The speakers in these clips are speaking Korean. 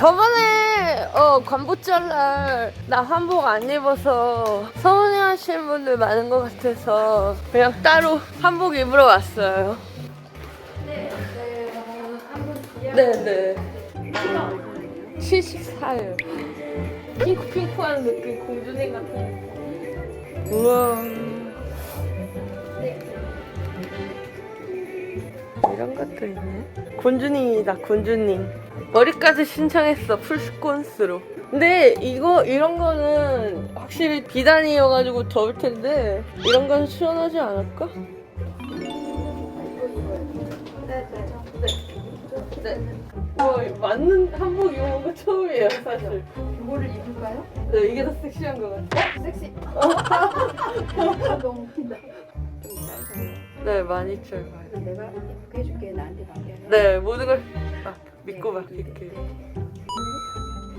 저번에 어 관보짤날 나 한복 안 입어서 서운해하시는 분들 많은 것 같아서 그냥 따로 한복 입으러 왔어요. 네네. 74요. 핑크핑크한 느낌 공주님 같은. 우와. 이런 것도 있네. 곤주님이다, 곤주님. 머리까지 신청했어, 풀스콘스로. 근데 이거, 이런 거는 확실히 비단이어가지고 더울 텐데, 이런 건 시원하지 않을까? 네. 와, 맞는 한복 입은 거 처음이에요, 사실. 이거를 입을까요? 네, 이게 더 섹시한 것 같아요. 섹시. 너무 웃긴다. 네, 많이 짧아요. 내가 예쁘게 해줄게. 나한테 맡겨. 네, 모든 걸 아, 믿고 맡길게요.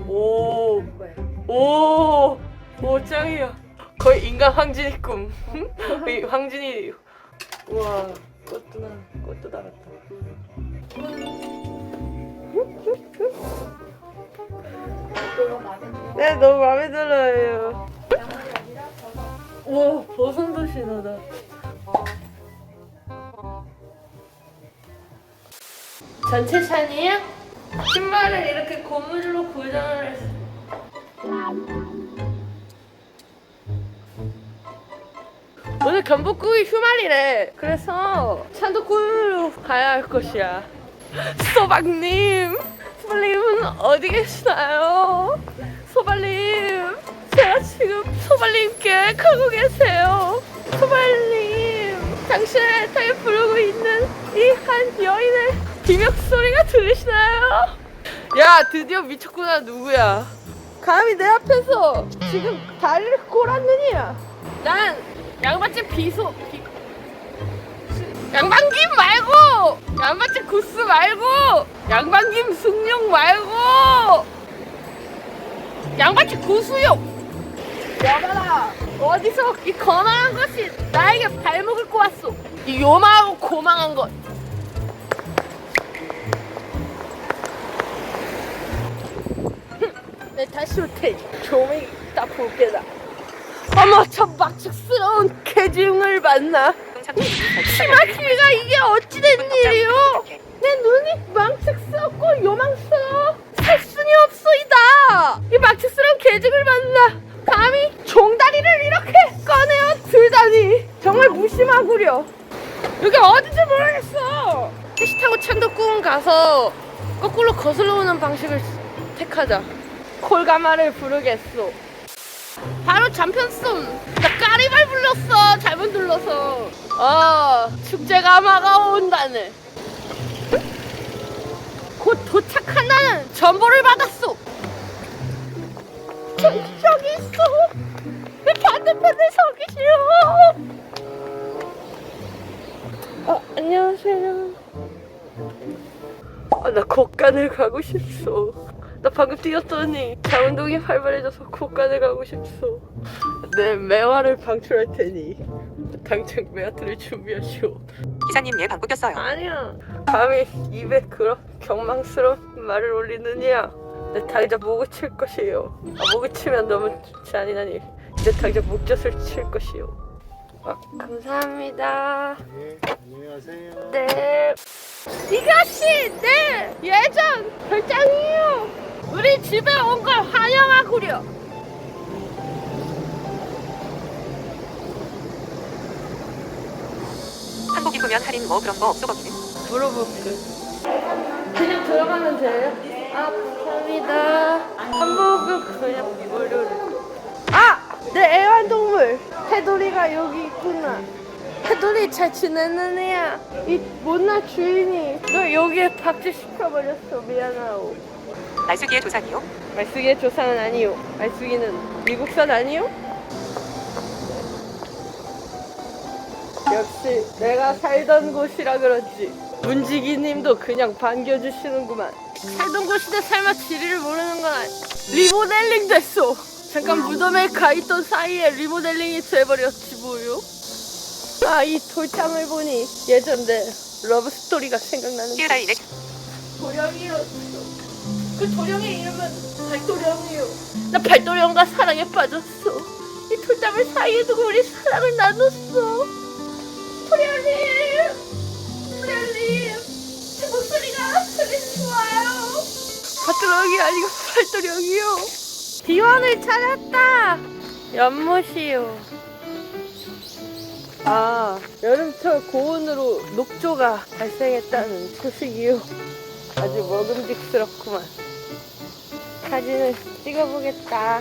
오, 거야. 오, 오, 짱이야. 거의 인간 황진이 꿈. 이 황진이, 우와, 꽃도 나, 꽃도 달았다. 네, 너무 마음에 들어요. 우와, 버선도 신어다. 전체 찬이에요? 신발을 이렇게 고무줄로 고정을 했어. 오늘 경복궁이 휴말이래. 그래서 찬도궁으로 가야 할 것이야. 소박님, 소발님은 어디 계시나요? 소발님, 제가 지금 소발님께 가고 계세요. 소발님, 당신의 애타게 부르고 있는 이 한 여인의 비명 소리가 들리시나요? 야, 드디어 미쳤구나, 누구야? 감히 내 앞에서 지금 다리를 꼬랐느냐? 난 양반집 비소, 비, 양반김 말고! 양반집 구스 말고! 양반김 승용 말고! 양반집 구수용! 여봐라! 어디서 이 거망한 것이 나에게 발목을 꼬았소! 이 요망하고 고망한 것! 내 다시 올 테니 조명이 딱 볼게다. 어머 저 막측스러운 개중을 만나. 치마키가 이게 어찌 된 일이요? 내 눈이 망측스럽고 요망스러워 살순이 없소이다. 이 막측스러운 개중을 만나 감히 종다리를 이렇게 꺼내어 들다니 정말 무심하구려. 여기 어딘지 모르겠어. 택시 타고 천덕궁 가서 거꾸로 거슬러 오는 방식을 택하자. 콜가마를 부르겠소. 바로 잠편송. 나 까리발 불렀어. 잘못 눌러서. 어, 축제가 막아온다네. 곧 도착한다는 전보를 받았소. 저, 저기 있어. 내 반대편에 서 계시오. 어, 안녕하세요. 아, 나 곳간을 가고 싶소. 나 방금 뛰었더니 자운동이 활발해져서 곳간을 가고 싶소. 내 매화를 방출할 테니 당장 매화틀을 준비하시오. 기사님 얘 방구 꼈어요. 아니야. 감히 입에 그런 경망스러운 말을 올리느냐. 내 당장 목을 칠 것이요. 아, 목을 치면 너무 잔인하니 이제 당장 목젖을 칠 것이요. 아, 감사합니다. 네, 안녕하세요. 네. 이것이 내 예전 별장이에요. 우리 집에 온 걸 환영하구려. 한복 입으면 할인 뭐 그런 거 없어 거기는. 물어볼게. 그냥 들어가면 돼요? 아, 감사합니다. 한복은 그냥 무료로. 아! 내 애완동물! 해돌이가 여기 있구나. 해돌이 잘 지내는 애야. 이 못난 주인이 너 여기에 박제 시켜버렸어. 미안하오. 날쌔기의 조상이요. 말숙이의 조상은 아니요. 말숙이는 미국산 아니요? 역시 내가 살던 곳이라 그런지 문지기님도 그냥 반겨주시는구만. 살던 곳인데 삶아 지리를 모르는 건 아니. 리모델링 됐어. 잠깐 무덤에 가 있던 사이에 리모델링이 돼버렸지 뭐요. 아 이 돌장을 보니 예전 내 러브 스토리가 생각나는. 이네 고령이었어. 그 도령의 이름은 발도령이요. 나 발도령과 사랑에 빠졌어. 이 돌담을 사이에 두고 우리 사랑을 나눴어. 도령님, 도령님, 제 목소리가 들리시와요. 발도령이 아니고 발도령이요. 비원을 찾았다. 연못이요. 아, 여름철 고온으로 녹조가 발생했다는 소식이요. 아주 먹음직스럽구만. 사진을 찍어보겠다.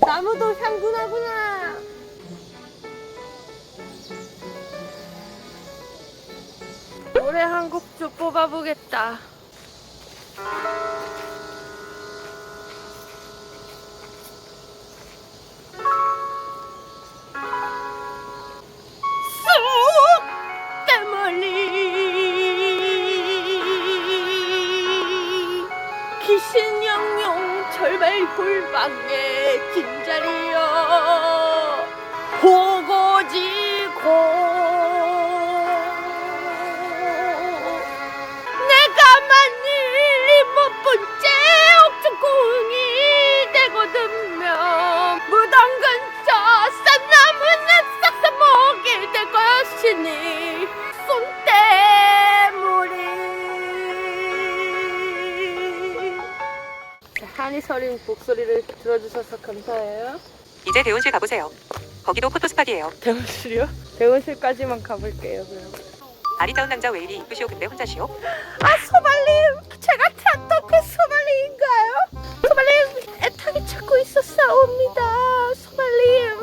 나무도 향분하구나. 노래 한 곡 좀 뽑아보겠다. 신영용 절발 골방의 진자리여. 보고지 한이 서린 목소리를 들어주셔서 감사해요 이제 대원실 가보세요. 거기도 포토스팟이에요. 대원실이요? 대원실까지만 가볼게요 그럼 아리따운 남자 왜 이리 이쁘시오 근데 혼자시오? 아 소발님 제가 그 소발님인가요? 소발님 애타게 찾고 있었사옵니다 소발님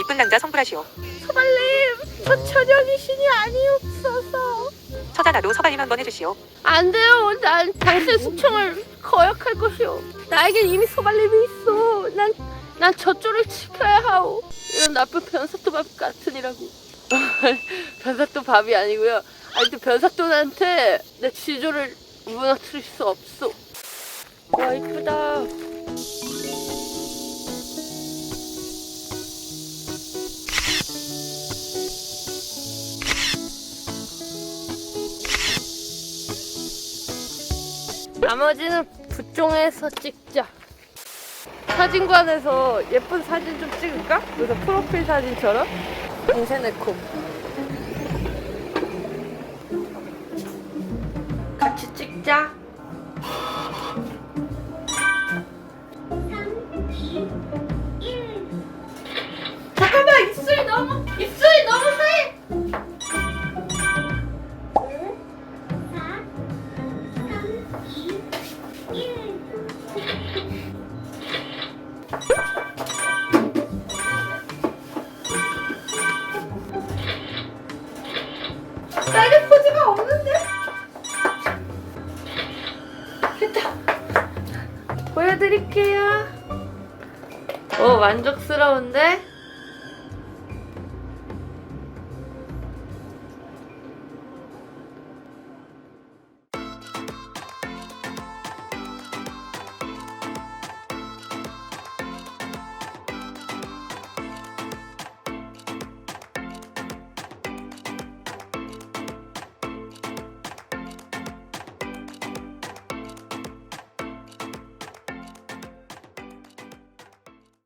이쁜 남자 성불하시오. 소발님 저 전혀 귀신이 아니옵소서 처자 나도 서발님 한번 해주시오. 안 돼요 난 당신 수청을 거역할 것이오. 나에겐 이미 소발님이 있어. 난, 난 저쪽을 지켜야 하오. 이런 나쁜 변사또밥 같으니라고. 변사또 밥이 아니고요. 아니 또 변사또한테 내 지조를 무너뜨릴 수 없어 와 이쁘다. 나머지는 부종에서 찍자. 사진관에서 예쁜 사진 좀 찍을까? 그래서 프로필 사진처럼 인쇄네코 같이 찍자. 됐다. 보여드릴게요. 오, 만족스러운데?